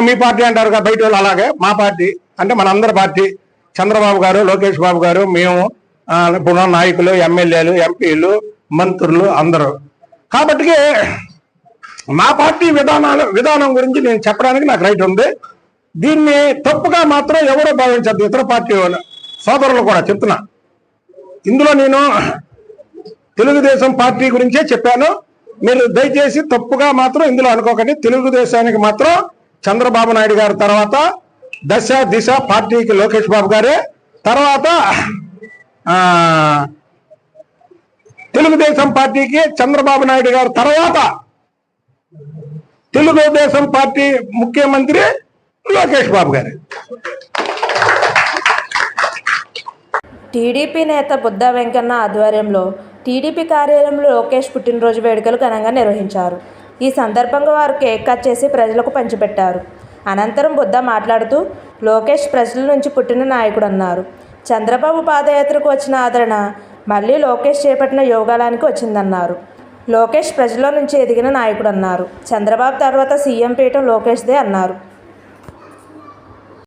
మమ్మల్ని మీ పార్టీ అంటారు కదా బయట వాళ్ళు అలాగే మా పార్టీ అంటే మన అందరి పార్టీ. చంద్రబాబు గారు లోకేష్ బాబు గారు మేము ఆ, ఇప్పుడున్న నాయకులు ఎమ్మెల్యేలు ఎంపీలు మంత్రులు అందరూ. కాబట్టి మా పార్టీ విధానాలు విధానం గురించి నేను చెప్పడానికి నాకు రైట్ ఉంది. దీన్ని తప్పుగా మాత్రం ఎవరో భావించద్దు. ఇతర పార్టీ వాళ్ళు సోదరులు కూడా చెప్తున్నా. ఇందులో నేను తెలుగుదేశం పార్టీ గురించే చెప్పాను. మీరు దయచేసి తప్పుగా మాత్రం ఇందులో అనుకోకండి. తెలుగుదేశానికి మాత్రం చంద్రబాబు నాయుడు గారి తర్వాత దశ దిశ పార్టీకి లోకేష్ బాబు గారే. తర్వాత తెలుగుదేశం పార్టీకి చంద్రబాబు నాయుడు గారు తర్వాత తెలుగుదేశం పార్టీ ముఖ్యమంత్రి లోకేష్ బాబు గారు. టీడీపీ నేత బుద్ధా వెంకన్న ఆధ్వర్యంలో టీడీపీ కార్యాలయంలో లోకేష్ పుట్టినరోజు వేడుకలు ఘనంగా నిర్వహించారు. ఈ సందర్భంగా వారు కేక్ కట్ చేసి ప్రజలకు పంచిపెట్టారు. అనంతరం బుద్ధ మాట్లాడుతూ లోకేష్ ప్రజల నుంచి పుట్టిన నాయకుడు అన్నారు. చంద్రబాబు పాదయాత్రకు వచ్చిన ఆదరణ మళ్ళీ లోకేష్ చేపట్టిన యోగాలానికి వచ్చిందన్నారు. లోకేష్ ప్రజల నుంచి ఎదిగిన నాయకుడు అన్నారు. చంద్రబాబు తర్వాత సీఎం పీఠం లోకేష్దే అన్నారు.